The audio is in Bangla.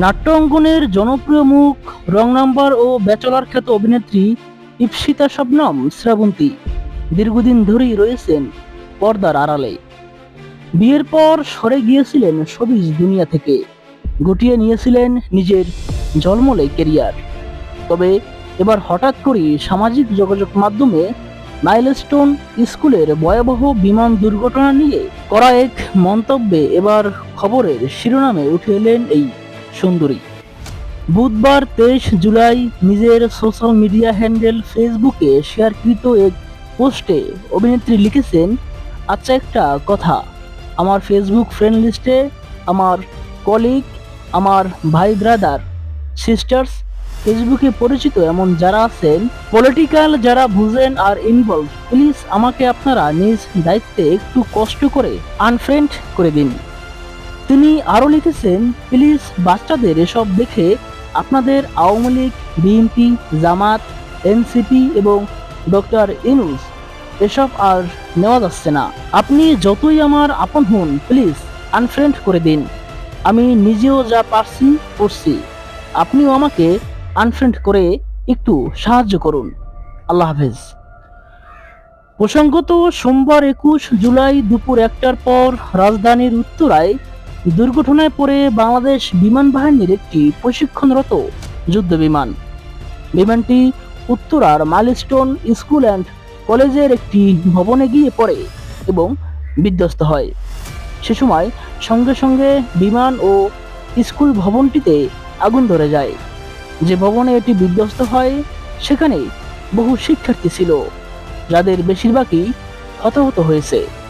নাট্য অঙ্গনের জনপ্রিয় মুখ, রং নাম্বার ও ব্যাচলার খ্যাত অভিনেত্রী ইপসিতা শবনম শ্রাবন্তী দীর্ঘদিন ধরেই রয়েছেন পর্দার আড়ালে। বিয়ের পর সরে গিয়েছিলেন সবিজ দুনিয়া থেকে। গুটিয়ে নিয়েছিলেন নিজের জলমলে কেরিয়ার। তবে এবার হঠাৎ করেই সামাজিক যোগাযোগ মাধ্যমে মাইলস্টোন স্কুলের ভয়াবহ বিমান দুর্ঘটনা নিয়ে করা এক মন্তব্যে এবার খবরের শিরোনামে উঠে এলেন এই সুন্দরী। বুধবার তেইশ জুলাই নিজের সোশ্যাল মিডিয়া হ্যান্ডেল ফেসবুকে শেয়ারকৃত এক পোস্টে অভিনেত্রী লিখেছেন আচ্ছা একটা কথা, আমার ফেসবুক ফ্রেন্ড লিস্টে আমার কলিগ আমার ভাই ব্রাদার সিস্টার্স ফেসবুকে পরিচিত এমন যারা আছেন পলিটিক্যাল যারা বুঝেন আর ইনভলভ প্লিজ আমাকে আপনারা নিজ দায়িত্বে একটু কষ্ট করে আনফ্রেন্ড করে দিন। তিনি আরও লিখেছেন, প্লিজ বাচ্চাদের এসব দেখে আপনাদের আওয়ামী লীগ, বিএনপি, জামাত, এনসিপি এবং ডক্টর ইনুস এসব আর নেওয়া যাচ্ছে না। আপনি যতই আমার আপন হন, প্লিজ আনফ্রেন্ড করে দিন। আমি নিজেও যা পারছি, করছি। আপনিও আমাকে আনফ্রেন্ড করে একটু সাহায্য করুন। আল্লাহ হাফেজ। প্রসঙ্গত, সোমবার একুশ জুলাই দুপুর একটার পর রাজধানীর উত্তরায় দুর্ঘটনায় পড়ে বাংলাদেশ বিমান বাহিনীর একটি প্রশিক্ষণরত যুদ্ধ বিমান। বিমানটি উত্তরার মাইলস্টোন স্কুল অ্যান্ড কলেজের একটি ভবনে গিয়ে পড়ে এবং বিধ্বস্ত হয়। সে সময় সঙ্গে সঙ্গে বিমান ও স্কুল ভবনটিতে আগুন ধরে যায়। যে ভবনে এটি বিধ্বস্ত হয় সেখানে বহু শিক্ষার্থী ছিল, যাদের বেশিরভাগই হতাহত হয়েছে।